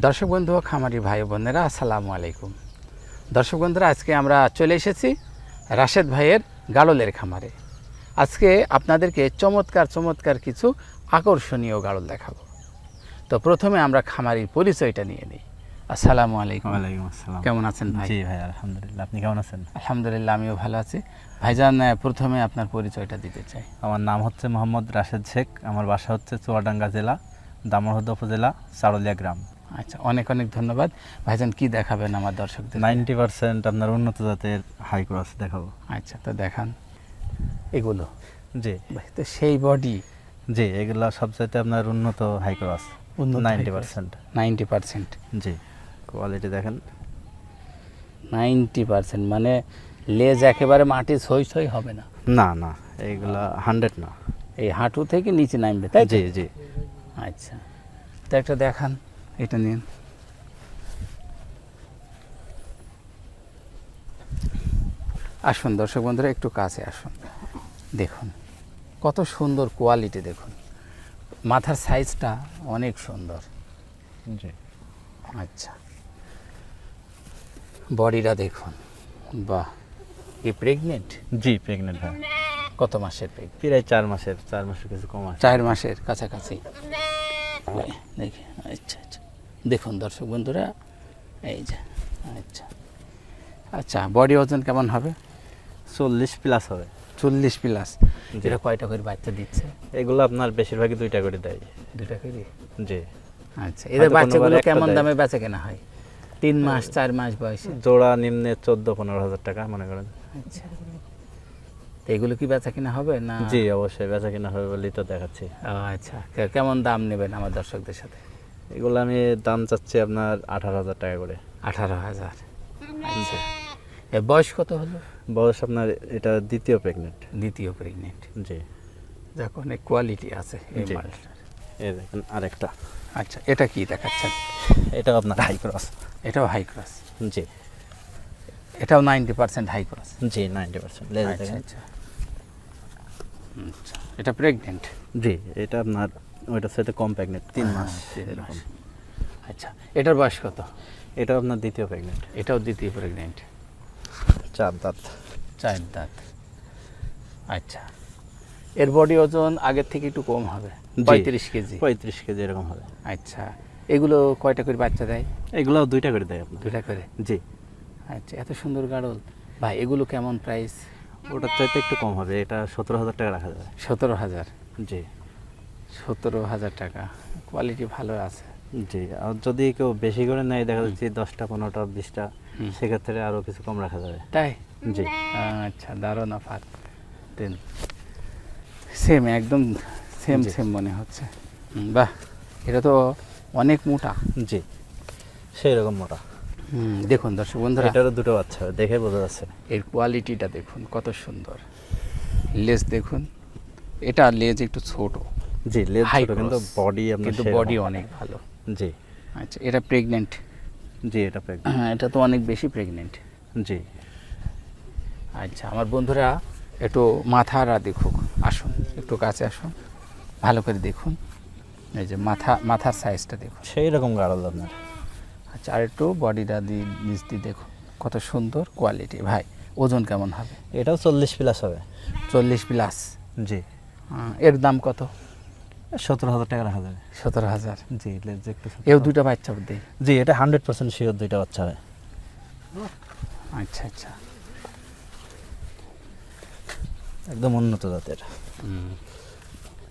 দর্শক বন্ধু খামারি ভাই বোনেরা আসসালামু আলাইকুম। দর্শক বন্ধুরা আজকে আমরা চলে এসেছি রাশেদ ভাইয়ের গাড়লের খামারে। আজকে আপনাদেরকে চমৎকার চমৎকার কিছু আকর্ষণীয় গাড়ল দেখাবো। তো প্রথমে আমরা খামারির পরিচয়টা নিয়ে নিই। আসসালামু আলাইকুম। ওয়ালাইকুম আসসালাম। কেমন আছেন ভাই? জি ভাই আলহামদুলিল্লাহ। আপনি কেমন আছেন? আলহামদুলিল্লাহ আমিও ভালো আছি। ভাইজান প্রথমে আপনার পরিচয়টা দিতে চাই। আমার নাম হচ্ছে মোহাম্মদ রাশেদ শেখ। আমার বাসা হচ্ছে চুয়াডাঙ্গা জেলা দামোহদ উপজেলা চারলিয়া গ্রাম। আচ্ছা অনেক অনেক ধন্যবাদ। ভাইজান কি দেখাবেন আমার দর্শকদের? নাইনটি পার্সেন্ট আপনার উন্নত জাতের হাই ক্রস দেখাবো। আচ্ছা তো দেখান। এগুলো? জি। ভাই তো সেই বডি জি এগুলা সবচাইতে আপনার উন্নত হাই ক্রস উন্নত নাইনটি পার্সেন্ট। Ninety percent? জি। কোয়ালিটি দেখেন। নাইনটি পার্সেন্ট মানে লেজ একেবারে মাটি ছই সই হবে না? না না এইগুলা হান্ড্রেড না। এই হাঁটু থেকে নিচে নামবে তাই জি জি। আচ্ছা তো একটা দেখান। এটা নিন। আসুন দর্শক বন্ধুরা একটু কাছে আসুন। দেখুন কত সুন্দর কোয়ালিটি দেখুন। মাথার সাইজটা অনেক সুন্দর। জি। আচ্ছা। বডিটা দেখুন। বাহ কি প্রেগনেন্ট জি প্রেগনেন্ট ভাই কত মাসের প্রেগনেন্ট প্রায় চার মাসের চার মাসের কিছু কম চার মাসের কাছাকাছি। দেখি আচ্ছা আচ্ছা। দেখুন দর্শক বন্ধুরা এই যে আচ্ছা। আচ্ছা বডি ওজন কেমন হবে? চল্লিশ প্লাস হবে। চল্লিশ প্লাস। এটা কয়টা করে বাচ্চা দিচ্ছে? এগুলো আপনার বেশিরভাগই দুইটা করে দেয়। দুইটা করে? জি। আচ্ছা এদের বাচ্চাগুলো কেমন দামে বেচা কেনা হয়? তিন মাস চার মাস বয়সে? জোড়া নিম্নে চোদ্দ পনেরো হাজার টাকা মনে করেন। আচ্ছা। তো এগুলো কি বেচা কিনা হবে না? জি অবশ্যই বেচা কিনা হবে বলেই তো দেখাচ্ছি। ও, আচ্ছা। কেমন দাম নেবেন আমার দর্শকদের সাথে? এগুলো আমি দাম চাচ্ছি আপনার আঠারো হাজার টাকা করে। আঠারো হাজার। আচ্ছা। এ বয়স কত হলো? বয়স আপনার এটা দ্বিতীয় প্রেগনেন্ট দ্বিতীয় প্রেগনেন্ট জি। যাক অনেক কোয়ালিটি আছে এই মালটার। এই দেখেন আরেকটা। আচ্ছা এটা কি দেখাচ্ছেন? এটাও আপনার হাই ক্রস এটাও হাই ক্রস জি। এটাও নাইনটি পার্সেন্ট হাই ক্রস জি নাইনটি পার্সেন্ট। লেজ আচ্ছা আচ্ছা। আচ্ছা এটা প্রেগনেন্ট জি এটা আপনার ওইটার সাথে কম প্রেগনেন্ট তিন মাস এরকম। আচ্ছা এটার বয়স কত? এটাও আপনার দ্বিতীয় প্রেগনেন্ট এটাও দ্বিতীয় প্রেগনেন্ট চার দাঁত। চার দাঁত। আচ্ছা এর বডি ওজন আগের থেকে একটু কম হবে। পঁয়ত্রিশ কেজি। পঁয়ত্রিশ কেজি এরকম হবে। আচ্ছা এগুলো কয়টা করে বাচ্চা দেয়? এগুলোও দুইটা করে দেয় আপনার। দুটা করে? জি। আচ্ছা এত সুন্দর গাড়ল। ভাই এগুলো কেমন প্রাইস ওটার চাইতে একটু কম হবে এটা সতেরো হাজার টাকা রাখা যাবে। সতেরো হাজার? জি। সতেরো হাজার টাকা। কোয়ালিটি ভালো আছে। জি আর যদি কেউ বেশি করে নেয় দেখা যাচ্ছে দশটা পনেরোটা বিশটা সেক্ষেত্রে আরও কিছু কম রাখা যাবে। তাই? জি। আচ্ছা দারুণ অফার দেন। সেম একদম সেম সেম মনে হচ্ছে। বাহ এটা তো অনেক মোটা। জি সেই রকম মোটা। দেখুন দর্শক বন্ধুরা এটারও দুটো বাচ্চা দেখে বোঝা যাচ্ছে। এর কোয়ালিটিটা দেখুন কত সুন্দর। লেজ দেখুন এটা লেজ একটু ছোট। জি লেজ ছোট কিন্তু বডি কিন্তু বডি অনেক ভালো। জি। আচ্ছা এটা প্রেগনেন্ট জি এটা pregnant। হ্যাঁ এটা তো অনেক বেশি প্রেগনেন্ট জি। আচ্ছা আমার বন্ধুরা একটু মাথারা দেখুক আসুন একটু কাছে আসুন ভালো করে দেখুন। এই যে মাথা মাথার সাইজটা দেখুন। সেই রকম গাড়ল আপনার। আচ্ছা আর একটু বডিটা দিয়ে নিচ দিয়ে দেখুন কত সুন্দর কোয়ালিটি ভাই ওজন কেমন হবে? এটাও চল্লিশ প্লাস হবে। চল্লিশ প্লাস জি। এর দাম কত? সতেরো হাজার টাকা রাখা যাবে। সতেরো হাজার। জি। এও দুটো বাচ্চা দেয় জি এটা হান্ড্রেড পার্সেন্ট শিওর দুইটা বাচ্চা হবে। আচ্ছা আচ্ছা। একদম উন্নত জাতের।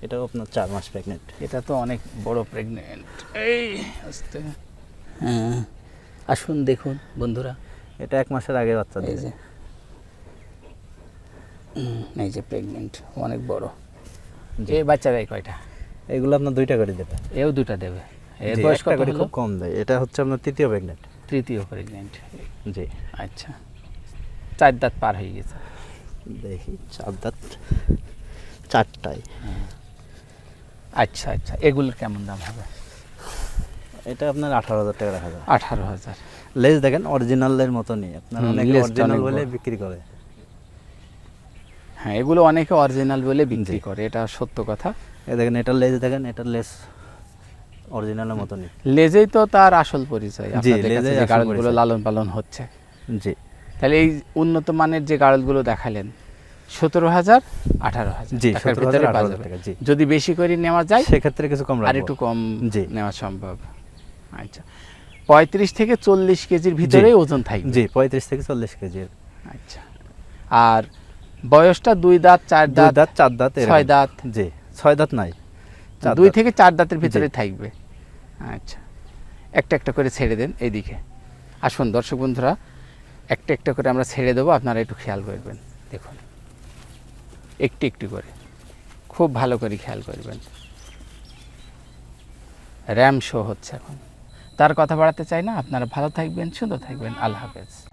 এটাও আপনার চার মাস প্রেগনেন্ট এটা তো অনেক বড় প্রেগনেন্ট এই আস্তে। আসুন দেখুন বন্ধুরা। এটা এক মাসের আগে বাচ্চা এই দিয়েছে যে। এই যে প্রেগনেন্ট অনেক বড়। যে বাচ্চা দেয় কয়টা? এগুলো আপনার দুইটা করে দেবে। এও দুটা দেবে। এর বয়স কত খুব কম দেয়। এটা হচ্ছে আপনার তৃতীয় প্রেগনেন্ট তৃতীয় প্রেগনেন্ট জি। আচ্ছা। চার দাঁত পার হয়ে গেছে। দেখি চার দাঁত চারটায়। আচ্ছা আচ্ছা। এগুলোর কেমন দাম হবে? এটা আপনার আঠারো হাজার টাকা রাখা যাবে আঠারো হাজার। লেজ দেখেন অরিজিনালের মতনই। আপনার অনেক অরিজিনাল বলে বিক্রি করে। হ্যাঁ এগুলো অনেকে অরিজিনাল বলে বিক্রি করে এটা সত্য কথা। এ দেখেন এটার লেজ দেখেন এটার লেজ অরিজিনালের মতনই। লেজেই তো তার আসল পরিচয় জি, যে গাড়লগুলো লালন পালন হচ্ছে। জি। তাহলে এই উন্নত মানের যে গাড়লগুলো দেখালেন সতেরো হাজার আঠারো হাজার জি সতেরো হাজার যদি বেশি করে নেওয়া যায় সেক্ষেত্রে কিছু কম আর একটু কম জি। নেওয়া সম্ভব। আচ্ছা। পঁয়ত্রিশ থেকে চল্লিশ কেজির ভিতরেই ওজন থাকবে। জি পঁয়ত্রিশ থেকে চল্লিশ কেজির। আচ্ছা। আর বয়সটা দুই দাঁত চার দাঁত দাঁত চার দাঁত ছয় দাঁত? জি ছয় দাঁত নাই দুই থেকে চার দাঁতের ভিতরে থাকবে। আচ্ছা। একটা একটা করে ছেড়ে দেন এইদিকে। আসুন দর্শক বন্ধুরা একটা একটা করে আমরা ছেড়ে দেবো আপনারা একটু খেয়াল করবেন। দেখুন। একটু একটু করে। খুব ভালো করে খেয়াল করবেন। র্যাম শো হচ্ছে এখন। তার কথা বাড়াতে চাই না। আপনারা ভালো থাকবেন সুন্দর থাকবেন। আল্লাহ হাফেজ।